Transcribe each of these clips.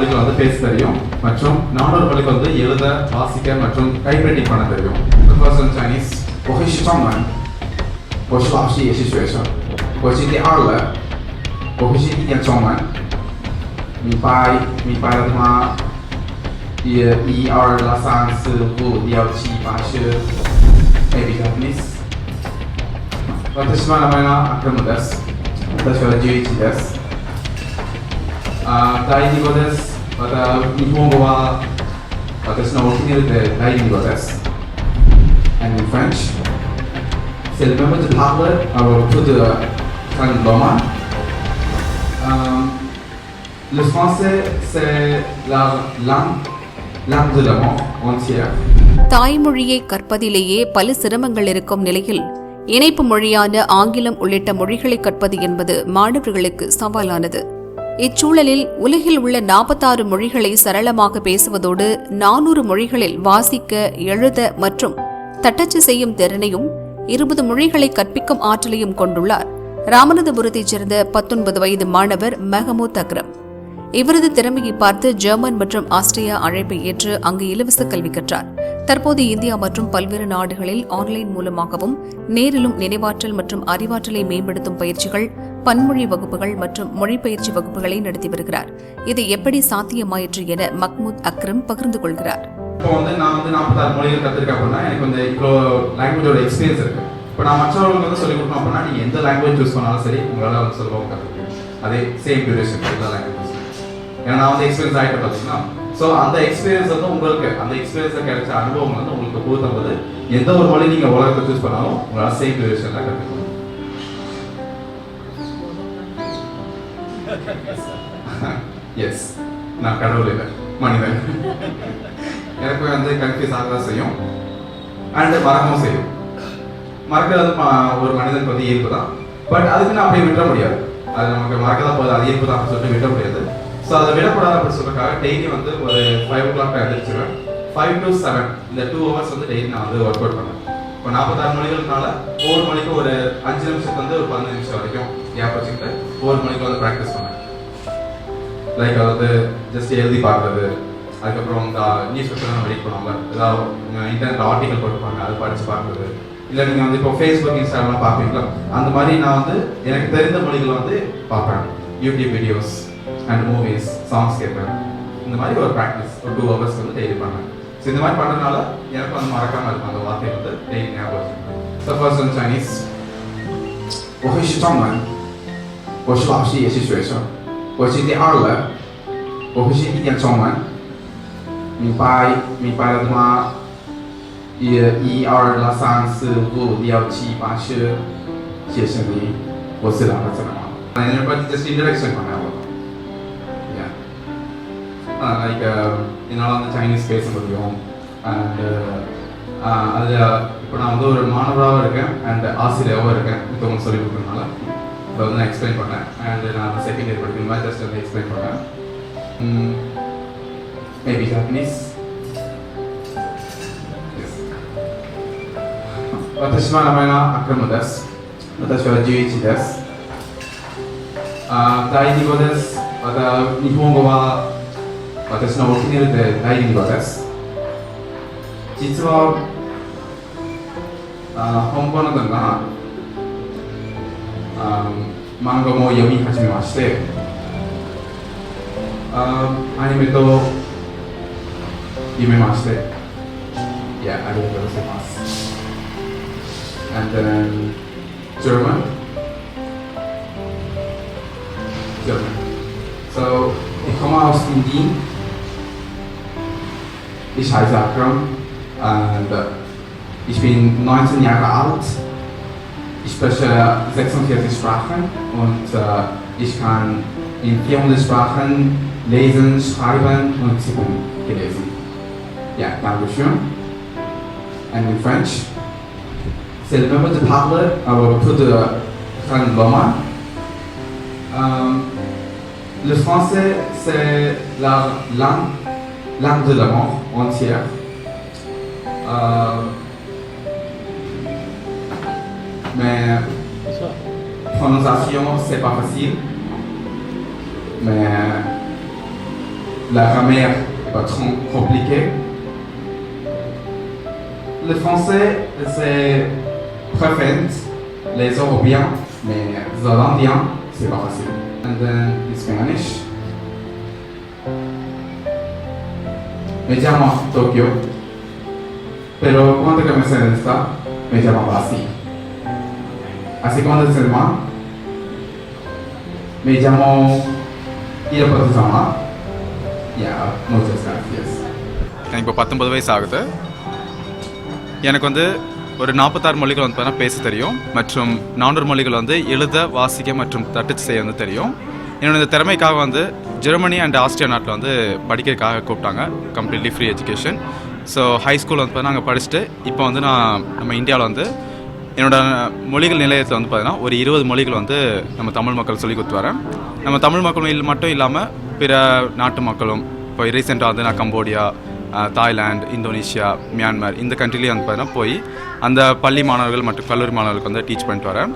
மொழிகள் வந்து பேச தெரியும் மற்றும் நானூறு மொழிகள் வந்து எழுத வாசிக்க மற்றும் டைப்ரைட்டிங் பண்ண தெரியும் first one Chinese 我会说中文，我是老师也是学生，我是第二了，我会是一点中文，明白明白了吗？一一二三四五六七八十，maybe Japanese。私は名前がアクラムです。私は11です。あ第2語です。 また日本語は私のお気に入りで第2語です。And in French, c'est le même de parler alors tout de un roman. Euh, le français, c'est la langue, langue de l'amour entière. தாய்மொழியை கற்பதிலேயே பல சிரமங்கள் இருக்கும் நிலையில் இணைப்பு மொழியான ஆங்கிலம் உள்ளிட்ட மொழிகளை கற்பது என்பது மாணவர்களுக்கு சவாலானது இச்சூழலில் உலகில் உள்ள நாற்பத்தாறு மொழிகளை சரளமாக பேசுவதோடு நானூறு மொழிகளில் வாசிக்க எழுத மற்றும் தட்டச்சு செய்யும் திறனையும் இருபது மொழிகளை கற்பிக்கும் ஆற்றலையும் கொண்டுள்ளார். ராமநாதபுரத்தைச் சேர்ந்த பத்தொன்பது வயது மாணவர் மெஹமூத் அக்ரம். இவரது திறமையை பார்த்து ஜெர்மன் மற்றும் ஆஸ்திரியா அழைப்பை ஏற்று அங்கு இலவச கல்வி கற்றார். தற்போது இந்தியா மற்றும் பல்வேறு நாடுகளில் ஆன்லைன் மூலமாகவும் நேரிலும் நினைவாற்றல் மற்றும் அறிவாற்றலை மேம்படுத்தும் பயிற்சிகள் பன்மொழி வகுப்புகள் மற்றும் மொழிபெயர்ச்சி வகுப்புகளை நடத்தி வருகிறார். இது எப்படி சாத்தியமாயிற்று என மக்மூத் அக்ரம் பகிர்ந்து கொள்கிறார். இப்போ வந்து நான் வந்து நாற்பத்தாறு மொழிகள் கற்றுருக்கேன் அப்படின்னா எனக்கு வந்து இவ்வளோ லாங்குவேஜோட எக்ஸ்பீரியன்ஸ் இருக்கு. இப்போ நான் மற்றவர்களுக்கு வந்து சொல்லிக் கொடுக்கணும் அப்படின்னா நீங்கள் எந்த லாங்குவேஜ் யூஸ் பண்ணாலும் சரி உங்களால் வந்து சுலபமாக கற்றுக்க அதே சேம் டியூரேஷன் எல்லா லாங்குவேஜ் ஏன்னா நான் வந்து எக்ஸ்பீரியன்ஸ் ஆகிட்டு பார்த்தீங்கன்னா ஸோ அந்த எக்ஸ்பீரியன்ஸ் வந்து உங்களுக்கு அந்த எக்ஸ்பீரியன்ஸில் கிடைச்ச அனுபவம் வந்து உங்களுக்கு பொறுத்தம்போது எந்த ஒரு மொழி நீங்கள் உலகத்தை சூஸ் பண்ணாலும் உங்களால் சேம் டியூரேஷனில் கற்றுக்கணும் எஸ் நான் கடவுள் இல்லை மனிதன். எனக்கு வந்து கன்ஃபியூஸ் ஆக தான் செய்யும். அண்ட் மறக்கவும் செய்யும். மறக்கிறது ஒரு மனிதனுக்கு வந்து இயல்பு தான். பட் அதுக்கு நான் அப்படியே விட முடியாது. அது நமக்கு மறக்க தான் போகுது அது இயல்பு தான் அப்படின்னு சொல்லிட்டு விட முடியாது. ஸோ அதை விடக்கூடாது அப்படின்னு சொல்றதுக்காக டெய்லி வந்து ஒரு ஃபைவ் ஓ கிளாக் எழுந்திரிச்சிருவேன் ஃபைவ் டு செவன் இந்த டூ ஹவர்ஸ் வந்து டெய்லி நான் வந்து ஒர்க் அவுட் பண்ணேன் இப்போ நாற்பத்தாறு மணிகளுக்குனால ஒவ்வொரு மணிக்கு ஒரு அஞ்சு நிமிஷத்துக்கு வந்து ஒரு பதினஞ்சு நிமிஷம் வரைக்கும் ஏன் வச்சுக்கிட்டு ஒவ்வொரு மணிக்கு வந்து ப்ராக்டிஸ் பண்ணேன் லைக் அதாவது ஜஸ்ட் எழுதி பார்க்குறது அதுக்கப்புறம் இந்த நியூஸ் பேப்பர் நம்ம ரீட் பண்ணுவாங்க ஏதாவது இன்டர்நெட் ஆர்டிகல் போட்டுப்பாங்க அது படித்து பார்க்குறது இல்லை நீங்கள் வந்து இப்போ ஃபேஸ்புக் இன்ஸ்டாகிராம் பார்ப்பீங்களா அந்த மாதிரி நான் வந்து எனக்கு தெரிந்த மொழிகளை வந்து பார்ப்பேன் YouTube videos and movies songs கேட்பேன் இந்த மாதிரி ஒரு ப்ராக்டிஸ் ஒரு டூ ஹவர்ஸ் வந்து டெய்லி பண்ணேன் ஸோ இந்த மாதிரி பண்ணுறதுனால எனக்கு வந்து மறக்காமல் இருக்கும் அந்த வார்த்தை வந்து டெய்லி ஞாபகம் வச்சுருக்கேன் ஸோ ஃபர்ஸ்ட் வந்து சைனீஸ் 我会是中文，我是老师也是学生， 我是第二了，我会是一点中文，明白明白了吗？一一二三四五六七八十，谢谢你，我是两个字了吗？ நான் என்னை பற்றி ஜஸ்ட் இன்ட்ரடக்ஷன் பண்ணேன் அவ்வளோதான் Yeah. லைக் என்னால் வந்து சைனீஸ் பேச முடியும் அண்டு அதில் இப்போ நான் வந்து ஒரு மாணவராகவும் இருக்கேன் அண்ட் ஆசிரியராகவும் இருக்கேன் மத்தவங்க சொல்லிக் கொடுக்குறதுனால இப்போ வந்து நான் எக்ஸ்பிளைன் பண்ணேன் அண்ட் நான் செகண்ட் இயர் படிக்கிற மாதிரி ஜஸ்ட் வந்து எக்ஸ்பிளைன் பண்ணேன் maybe Japanese 私は名前がアクムです。私は11です。あ第2語です。また日本語は私のお気に入りで第2語です。実はあ本場のが漫画も読み始めましてあーアニメと読めましていやありがとうございます and then German German. So, ich komme aus Indien. Ich heiße Akram und äh, ich bin 19 Jahre alt. Ich spreche 46 Sprachen und äh, ich kann in 400 Sprachen lesen, schreiben und tippen gelesen. Ja, danke schön. And in French, c'est le même de parler, alors peu de roman. Euh, le français, c'est la langue, langue de l'amour entière. Euh, mais prononciation, c'est pas facile. Mais la grammaire pas trop compliquée. Le français, c'est préférant les Européens, mais les Hollandiens, c'est pas facile. And then Spanish. Me llamo Tokyo, pero cuando comencé en esta, me llamaba así. Así cuando se llama, me llamo Irapatusama. Yeah, எனக்கு இப்போ பத்தொன்பது வயசு ஆகுது எனக்கு வந்து ஒரு நாற்பத்தாறு மொழிகள் வந்து பார்த்தீங்கன்னா பேச தெரியும் மற்றும் நானூறு மொழிகள் வந்து எழுத வாசிக்க மற்றும் தட்டச்சு செய்ய வந்து தெரியும் என்னோட இந்த திறமைக்காக வந்து ஜெர்மனி அண்ட் ஆஸ்திரியா நாட்டில் வந்து படிக்கிறதுக்காக கூப்பிட்டாங்க completely free education so high school வந்து பார்த்தீங்கன்னா அங்கே படிச்சுட்டு இப்போ வந்து நான் நம்ம இந்தியாவில் வந்து என்னோட மொழிகள் நிலையத்தில் வந்து பார்த்தீங்கன்னா ஒரு இருபது மொழிகள் வந்து நம்ம தமிழ் மக்கள் சொல்லி கொடுத்து வரேன் நம்ம தமிழ் மக்கள் மட்டும் இல்லாமல் பிற நாட்டு மக்களும் இப்போ ரீசெண்டாக வந்து நான் கம்போடியா தாய்லாந்து இந்தோனேஷியா மியான்மர் இந்த கண்ட்ரிலேயே வந்து பார்த்தீங்கன்னா போய் அந்த பள்ளி மாணவர்கள் மற்றும் கல்லூரி மாணவர்களுக்கு வந்து டீச் பண்ணிட்டு வரேன்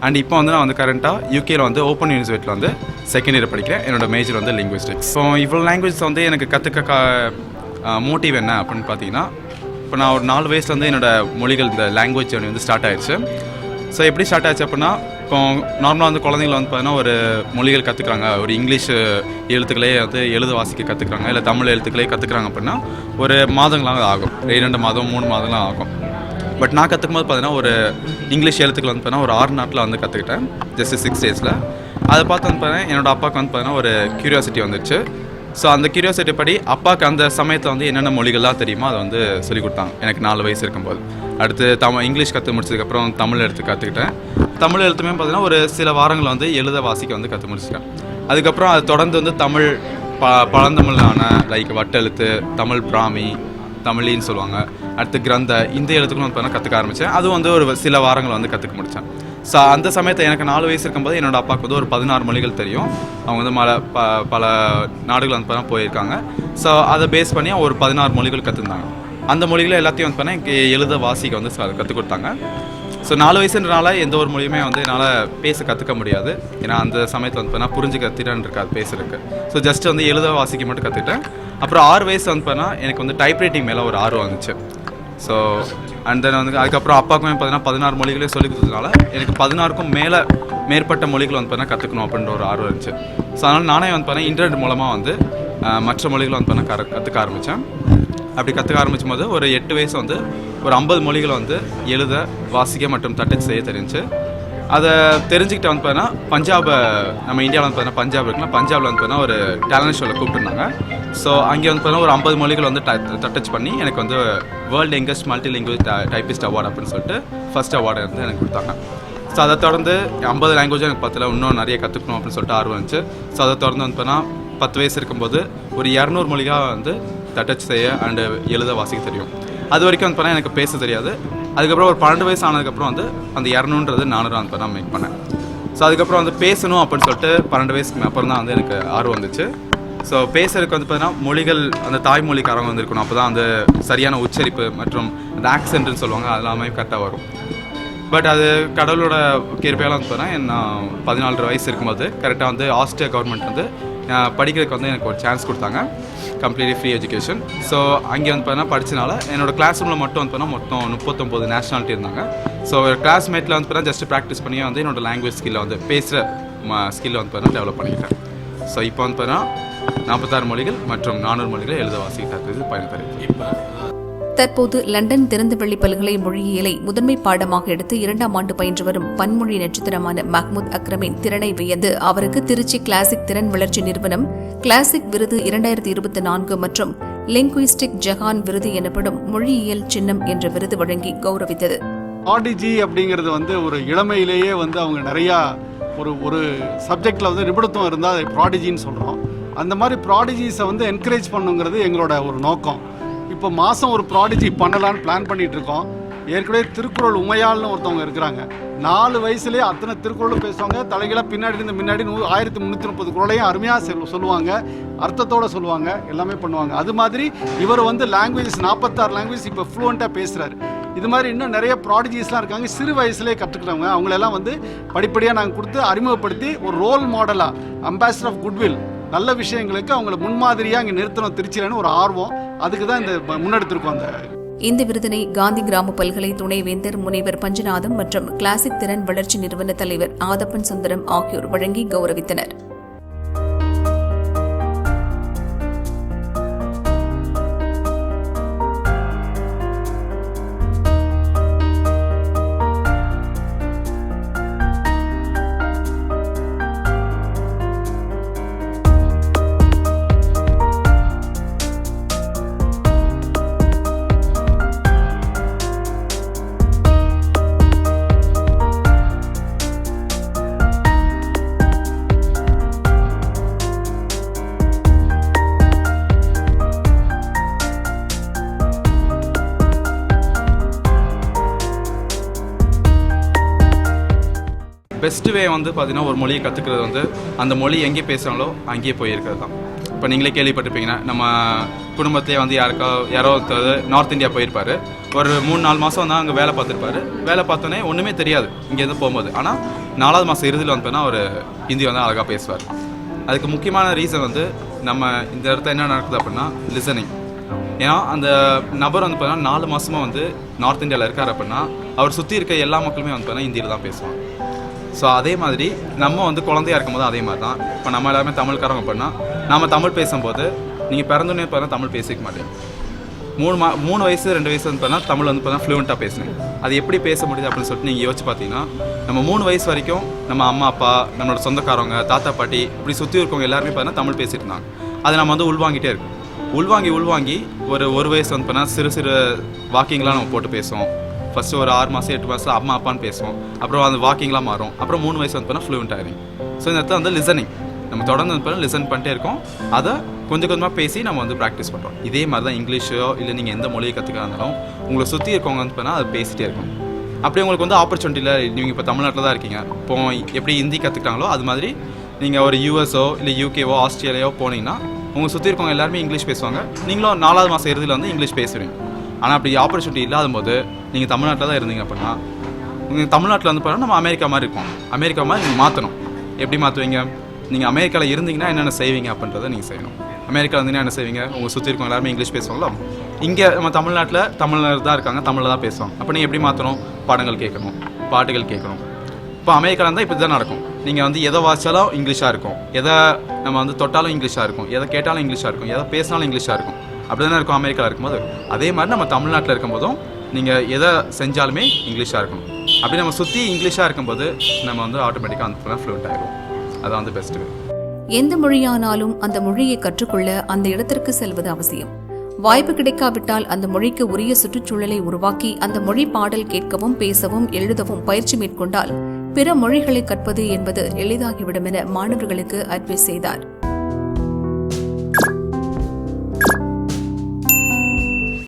அண்ட் இப்போ வந்து நான் வந்து கரண்ட்டாக யூகேயில் வந்து ஓப்பன் யூனிவர்சிட்டியில் வந்து செகண்ட் இயர் படிக்கிறேன். என்னோட மேஜர் வந்து லிங்குவிஸ்டிக்ஸ் ஸோ இவ்வளோ லாங்குவேஜ் வந்து எனக்கு கற்றுக்க மோட்டிவ் என்ன அப்படின்னு பார்த்தீங்கன்னா இப்போ நான் ஒரு நாலு வயசுலேருந்து என்னோடய மொழிகள் இந்த லாங்குவேஜ் ஜேர்னி வந்து ஸ்டார்ட் ஆயிடுச்சு ஸோ எப்படி ஸ்டார்ட் ஆச்சு அப்படின்னா இப்போ நார்மலாக வந்து குழந்தைங்கள வந்து பார்த்தீங்கன்னா ஒரு மொழிகள் கற்றுக்குறாங்க ஒரு இங்கிலீஷ் எழுத்துக்களே வந்து எழுத வாசிக்க கற்றுக்குறாங்க இல்லை தமிழ் எழுத்துக்களே கற்றுக்குறாங்க அப்படின்னா ஒரு மாதங்களாக ஆகும். இரண்டு மாதம் மூணு மாதங்களாக ஆகும். பட் நான் கற்றுக்கும் போது பார்த்தீங்கன்னா ஒரு இங்கிலீஷ் எழுத்துக்கள் வந்து பார்த்தீங்கன்னா ஒரு ஆறு நாட்டில் வந்து கற்றுக்கிட்டேன் ஜஸ்ட் சிக்ஸ் டேஸில் அதை பார்த்து வந்து பார்த்தீங்கன்னா என்னோடய அப்பாவுக்கு வந்து பார்த்தீங்கன்னா ஒரு க்யூரியாசிட்டி வந்துச்சு ஸோ அந்த கியூரியாசிட்டி படி அப்பாவுக்கு அந்த சமயத்தில் வந்து என்னென்ன மொழிகள்லாம் தெரியுமோ அதை வந்து சொல்லி கொடுத்தாங்க எனக்கு நாலு வயசு இருக்கும்போது. அடுத்து தமிழ் இங்கிலீஷ் கற்று முடிச்சதுக்கப்புறம் தமிழ் எடுத்து கற்றுக்கிட்டேன் தமிழ் எழுத்துமே பார்த்தீங்கன்னா ஒரு சில வாரங்களை வந்து எழுத வாசிக்க வந்து கற்று முடிச்சிட்டேன். அதுக்கப்புறம் அது தொடர்ந்து வந்து தமிழ் ப பழந்தமிழான லைக் வட்டெழுத்து தமிழ் பிராமி தமிழின்னு சொல்லுவாங்க. அடுத்து கிரந்த இந்த எழுத்துக்களும் வந்து பார்த்தீங்கன்னா கற்றுக்க ஆரம்பித்தேன் அதுவும் வந்து ஒரு சில வாரங்கள் வந்து கற்றுக்க முடித்தேன் ஸோ அந்த சமயத்தை எனக்கு நாலு வயசு இருக்கும்போது என்னோடய அப்பாவுக்கு வந்து ஒரு பதினாறு மொழிகள் தெரியும். அவங்க வந்து மல ப பல நாடுகள் வந்து பார்த்தா போயிருக்காங்க. ஸோ அதை பேஸ் பண்ணி ஒரு பதினாறு மொழிகள் கற்றுருந்தாங்க அந்த மொழிகளை எல்லாத்தையும் வந்து பார்த்தீங்கன்னா எழுத வாசிக்க வந்து கற்றுக் கொடுத்தாங்க. ஸோ நாலு வயசுன்றனால எந்த ஒரு மொழியுமே வந்து என்னால் பேச கற்றுக்க முடியாது. ஏன்னா அந்த சமயத்தில் வந்து பார்த்தீங்கன்னா புரிஞ்சுக்க திறன் இருக்காது பேசுறதுக்கு. ஸோ ஜஸ்ட் வந்து எழுத வாசிக்க மட்டும் கற்றுக்கிட்டேன் அப்புறம் ஆறு வயசு வந்து பார்த்தீங்கன்னா எனக்கு வந்து டைப்ரைட்டிங் மேலே ஒரு ஆர்வம் வந்துச்சு. ஸோ அண்ட் தென் வந்து அதுக்கப்புறம் அப்பாவுக்குமே பார்த்தீங்கன்னா பதினாறு மொழிகளே சொல்லி கொடுத்ததுனால எனக்கு பதினாறுக்கும் மேலே மேற்பட்ட மொழிகள் வந்து பார்த்தீங்கன்னா கற்றுக்கணும் அப்படின்ற ஒரு ஆர்வம் இருந்துச்சு ஸோ அதனால் நானே வந்து பார்த்தீங்கன்னா இன்டர்நெட் மூலமாக வந்து மற்ற மொழிகளை வந்து பார்த்தீங்கன்னா கற்றுக்க ஆரம்பித்தேன் அப்படி கற்றுக்க ஆரம்பிச்சும் போது ஒரு எட்டு வயசு வந்து ஒரு ஐம்பது மொழிகளை வந்து எழுத வாசிக்க மற்றும் தட்டச்சு செய்ய தெரிஞ்சு. அதை தெரிஞ்சுக்கிட்ட வந்து பார்த்தீங்கன்னா பஞ்சாபை நம்ம இந்தியாவில் வந்து பார்த்தீங்கன்னா பஞ்சாப் இருக்குன்னா பஞ்சாபில் வந்து பார்த்தீங்கன்னா ஒரு டேலண்ட் ஷோவில் கூப்பிட்டுருந்தாங்க. ஸோ அங்கே வந்து பார்த்தீங்கன்னா ஒரு ஐம்பது மொழிகள் வந்து டச் பண்ணி எனக்கு வந்து world youngest multi language typist award அப்படின்னு சொல்லிட்டு ஃபர்ஸ்ட் அவார்டு வந்து எனக்கு கொடுத்தாங்க. ஸோ அதை தொடர்ந்து ஐம்பது லாங்குவேஜ் எனக்கு பத்தில் இன்னும் நிறைய கற்றுக்கணும் அப்படின்னு சொல்லிட்டு ஆர்வம் இருந்துச்சு. ஸோ அதை தொடர்ந்து வந்து பார்த்தீங்கன்னா பத்து வயசு இருக்கும்போது ஒரு இரநூறு மொழியாக வந்து தட்டச் செய்ய அண்டு எழுத வாசிக்க தெரியும். அது வரைக்கும் வந்து பார்த்தீங்கன்னா எனக்கு பேச தெரியாது. அதுக்கப்புறம் ஒரு பன்னெண்டு வயசு ஆனதுக்கப்புறம் வந்து அந்த இரநூன்றது நானூறு அந்த நான் மேக் பண்ணேன். ஸோ அதுக்கப்புறம் வந்து பேசணும் அப்படின்னு சொல்லிட்டு பன்னெண்டு வயசுக்கு அப்புறம் தான் வந்து எனக்கு ஆர்வம் வந்துச்சு. ஸோ பேசுறதுக்கு வந்து பார்த்தீங்கன்னா மொழிகள் அந்த தாய்மொழிக்காரங்க வந்து இருக்கணும் அப்போ தான் அந்த சரியான உச்சரிப்பு மற்றும் அந்த ஆக்சென்ட்னு சொல்லுவாங்க அது எல்லாமே கரெக்டாக வரும். பட் அது கடவுளோட கிருப்பையால் வந்து பார்த்தீங்கன்னா நான் பதினாலு வயசு இருக்கும்போது கரெக்டாக வந்து ஆஸ்திரியா கவர்மெண்ட் வந்து படிக்கிறதுக்கு வந்து எனக்கு ஒரு சான்ஸ் கொடுத்தாங்க. கம்ப்ளீட்லி ஃப்ரீ எஜுகேஷன் ஸோ அங்கே வந்து பார்த்தீங்கன்னா படிச்சனால என்னோட கிளாஸ் ரூமில் மட்டும் வந்து பார்த்தீங்கன்னா மொத்தம் முப்பத்தொம்போது நேஷனாலிட்டி இருந்தாங்க. ஸோ கிளாஸ்மேட்டில் வந்து பார்த்தீங்கன்னா ஜஸ்ட் ப்ராக்டிஸ் பண்ணி வந்து என்னோட லாங்குவேஜ் ஸ்கில்லை வந்து பேசுகிற ஸ்கில்லை வந்து பார்த்தீங்கன்னா டெவலப் பண்ணிக்கிட்டேன் ஸோ இப்போ வந்து பார்த்தீங்கன்னா நாற்பத்தாறு மொழிகள் மற்றும் நானூறு மொழிகளை எழுத வாசிக்கிறது பயன் தருது தற்போது லண்டன் திறந்தவெளி பல்கலை மொழியியலை முதன்மை பாடமாக எடுத்து இரண்டாம் ஆண்டு பயின்று வரும் பன்மொழி நட்சத்திரமான மஹ்மூத் அக்ரமின் திறனை வியந்து அவருக்கு திருச்சி கிளாசிக் திறன் வளர்ச்சி நிறுவனம் கிளாசிக் விருது இரண்டாயிரத்தி இருபத்தி நான்கு மற்றும் லிங்குயிஸ்டிக் ஜஹான் விருது எனப்படும் மொழியியல் சின்னம் என்ற விருது வழங்கி கௌரவித்தது. ஆடிஜி அப்படிங்கிறது வந்து ஒரு இளமையிலேயே வந்து அவங்க நிறையா ஒரு ஒரு சப்ஜெக்டில் வந்து நிபுணத்துவம் இருந்தால் அதை ப்ராடிஜின்னு சொல்கிறோம் அந்த மாதிரி ப்ராடிஜிஸை வந்து என்கரேஜ் பண்ணுங்கிறது எங்களோட ஒரு நோக்கம். இப்போ மாதம் ஒரு ப்ராடிஜி பண்ணலான்னு பிளான் பண்ணிட்டு இருக்கோம் ஏற்கனவே திருக்குறள் உமையாள்னு ஒருத்தவங்க இருக்கிறாங்க. நாலு வயசுலேயே அத்தனை திருக்குறளும் பேசுவாங்க. தலைகளாக பின்னாடி இருந்து முன்னாடி நூ ஆயிரத்தி முந்நூற்றி முப்பது குரலையும் அருமையாக செல் சொல்லுவாங்க. அர்த்தத்தோட சொல்லுவாங்க. எல்லாமே பண்ணுவாங்க. அது மாதிரி இவர் வந்து லாங்குவேஜஸ் நாற்பத்தாறு லாங்குவேஜ் இப்போ ஃப்ளூவெண்ட்டாக பேசுகிறாரு இது மாதிரி இன்னும் நிறைய ப்ராடஜிஸ்லாம் இருக்காங்க. சிறு வயசுலேயே கற்றுக்கிறவங்க அவங்களெல்லாம் வந்து படிப்படியாக நாங்கள் கொடுத்து அறிமுகப்படுத்தி ஒரு ரோல் மாடலாக அம்பாசிடர் ஆஃப் குட்வில் நல்ல விஷயங்களுக்கு அவங்கள முன்மாதிரியாக இங்கே நிறுத்தணும் திருச்சியிலன்னு ஒரு ஆர்வம். அதுக்கு தான் இந்த முன்னெடுத்திருக்கோம் அந்த இந்த விருதினை காந்தி கிராம பல்கலை துணைவேந்தர் முனைவர் பஞ்சநாதம் மற்றும் கிளாசிக் திறன் வளர்ச்சி நிறுவன தலைவர் ஆதப்பன் சுந்தரம் ஆகியோர் வழங்கி கௌரவித்தனர். பெஸ்ட் வே வந்து பார்த்தீங்கன்னா ஒரு மொழியை கற்றுக்கிறது வந்து அந்த மொழி எங்கே பேசுகிறாங்களோ அங்கேயே போயிருக்கிறது தான். இப்போ நீங்களே கேள்விப்பட்டிருப்பீங்கன்னா நம்ம குடும்பத்திலே வந்து யாருக்கா யாரோ ஒருத்தர் நார்த் இந்தியா போயிருப்பாரு. ஒரு மூணு நாலு மாதம் தான் அங்கே வேலை பார்த்துருப்பாரு. வேலை பார்த்தோன்னே ஒன்றுமே தெரியாது இங்கேருந்து போகும்போது. ஆனால் நாலாவது மாதம் இறுதியில் வந்தோன்னா அவர் ஹிந்தி வந்து அழகாக பேசுவார். அதுக்கு முக்கியமான ரீசன் வந்து நம்ம இந்த இடத்துல என்ன நடக்குது அப்படின்னா லிசனிங் ஏன்னா அந்த நபர் வந்து பார்த்தீங்கன்னா நாலு மாதமாக வந்து நார்த் இந்தியாவில் இருக்கார் அப்படின்னா அவர் சுற்றி இருக்க எல்லா மக்களுமே வந்து பார்த்தீங்கன்னா ஹிந்தியில் தான் பேசுவாங்க. ஸோ அதே மாதிரி நம்ம வந்து குழந்தையா இருக்கும்போது அதே மாதிரி தான். இப்போ நம்ம எல்லாருமே தமிழ்காரங்க அப்படின்னா நம்ம தமிழ் பேசும்போது நீங்கள் பிறந்தோடனே பார்த்தா தமிழ் பேசிக்க மாட்டேன் மூணு மா மூணு வயசு ரெண்டு வயசு வந்து பார்த்தா தமிழ் வந்து பார்த்தா ஃப்ளூவெண்ட்டாக பேசுனேன் அது எப்படி பேச முடியுது அப்படின்னு சொல்லிட்டு நீங்கள் யோசிச்சு பார்த்தீங்கன்னா நம்ம மூணு வயசு வரைக்கும் நம்ம அம்மா அப்பா நம்மளோட சொந்தக்காரவங்க தாத்தா பாட்டி இப்படி சுற்றி இருக்கவங்க எல்லாருமே பார்த்தீங்கன்னா தமிழ் பேசிட்டு இருந்தாங்க. அதை நம்ம வந்து உள்வாங்கிட்டே இருக்கோம். உள்வாங்கி உள்வாங்கி ஒரு ஒரு வயசு வந்து பார்த்தீங்கன்னா சிறு சிறு வாக்கிங்லாம் நம்ம போட்டு பேசுவோம். ஃபஸ்ட்டு ஒரு ஆறு மாதம் எட்டு மாதம் அம்மா அப்பான்னு பேசுவோம். அப்புறம் அந்த வாக்கிங்லாம் மாறும். அப்புறம் மூணு வயசு வந்து பார்த்தா ஃப்ளூவெண்ட் ஆகிடும் ஸோ இந்த இடத்துல வந்து லிசனிங் நம்ம தொடர்ந்து வந்து லிசன் பண்ணிட்டே இருக்கோம். அதை கொஞ்சம் கொஞ்சமாக பேசி நம்ம வந்து ப்ராக்டிஸ் பண்ணுறோம் இதே மாதிரி தான் இங்கிலீஷோ இல்லை நீங்கள் எந்த மொழியை கற்றுக்க உங்களை சுற்றி இருக்கவங்க வந்து பண்ணால் அதை பேசிகிட்டே இருக்கும் அப்படி உங்களுக்கு வந்து ஆப்பர்ச்சுனிட்டியில் நீங்கள் இப்போ தமிழ்நாட்டில் தான் இருக்கீங்க. இப்போ எப்படி ஹிந்தி கற்றுக்கிட்டாங்களோ அது மாதிரி நீங்கள் ஒரு யூஎஸ்ஓ இல்லை யூகேவோ ஆஸ்திரேலியாவோ போனீங்கன்னா உங்கள் சுற்றி இருக்கவங்க எல்லாருமே இங்கிலீஷ் பேசுவாங்க. நீங்களும் நாலாவது மாதம் இறுதியில் வந்து இங்கிலீஷ் பேசுவீங்க. ஆனால் அப்படி ஆப்பர்ச்சுனிட்டி இல்லாத போது நீங்கள் தமிழ்நாட்டில் தான் இருந்தீங்க அப்படின்னா நீங்கள் தமிழ்நாட்டில் வந்து பார்த்தா நம்ம அமெரிக்கா மாதிரி இருக்கும் அமெரிக்கா மாதிரி நீங்கள் மாற்றணும் எப்படி மாற்றுவீங்க நீங்கள் அமெரிக்காவில் இருந்தீங்கன்னா என்னென்ன செய்வீங்க அப்படின்றத நீங்கள் செய்யணும். அமெரிக்காவில் இருந்தீங்கன்னா என்ன செய்வீங்க? உங்கள் சுற்றி இருக்கவங்க எல்லாருமே இங்கிலீஷ் பேசுவாங்களோ இங்கே நம்ம தமிழ்நாட்டில் தமிழர் தான் இருக்காங்க தமிழில் தான் பேசுவாங்க. அப்போ நீங்கள் எப்படி மாற்றணும் பாடங்கள் கேட்கணும் பாட்டுகள் கேட்கணும். இப்போ அமெரிக்காவில் இருந்தால் இப்படி தான் நடக்கும். நீங்கள் வந்து எதை வாசித்தாலும் இங்கிலீஷாக இருக்கும். எதை நம்ம வந்து தொட்டாலும் இங்கிலீஷாக இருக்கும். எதை கேட்டாலும் இங்கிலீஷாக இருக்கும். எதை பேசினாலும் இங்கிலீஷாக இருக்கும். அப்படி தானே இருக்கும் அமெரிக்காவில் இருக்கும்போது? அதே மாதிரி நம்ம தமிழ்நாட்டில் இருக்கும்போதும் நீங்கள் எதை செஞ்சாலுமே இங்கிலீஷாக இருக்கணும். அப்படி நம்ம சுற்றி இங்கிலீஷாக இருக்கும்போது நம்ம வந்து ஆட்டோமேட்டிக்காக அந்த ஃப்ளூட் ஆகிடும் அதான் வந்து பெஸ்ட்டு எந்த மொழியானாலும் அந்த மொழியை கற்றுக்கொள்ள அந்த இடத்திற்கு செல்வது அவசியம். வாய்ப்பு கிடைக்காவிட்டால் அந்த மொழிக்கு உரிய சுற்றுச்சூழலை உருவாக்கி அந்த மொழி பாடல் கேட்கவும் பேசவும் எழுதவும் பயிற்சி மேற்கொண்டால் பிற மொழிகளை கற்பது என்பது எளிதாகிவிடும் என மாணவர்களுக்கு அட்வைஸ் செய்தார்.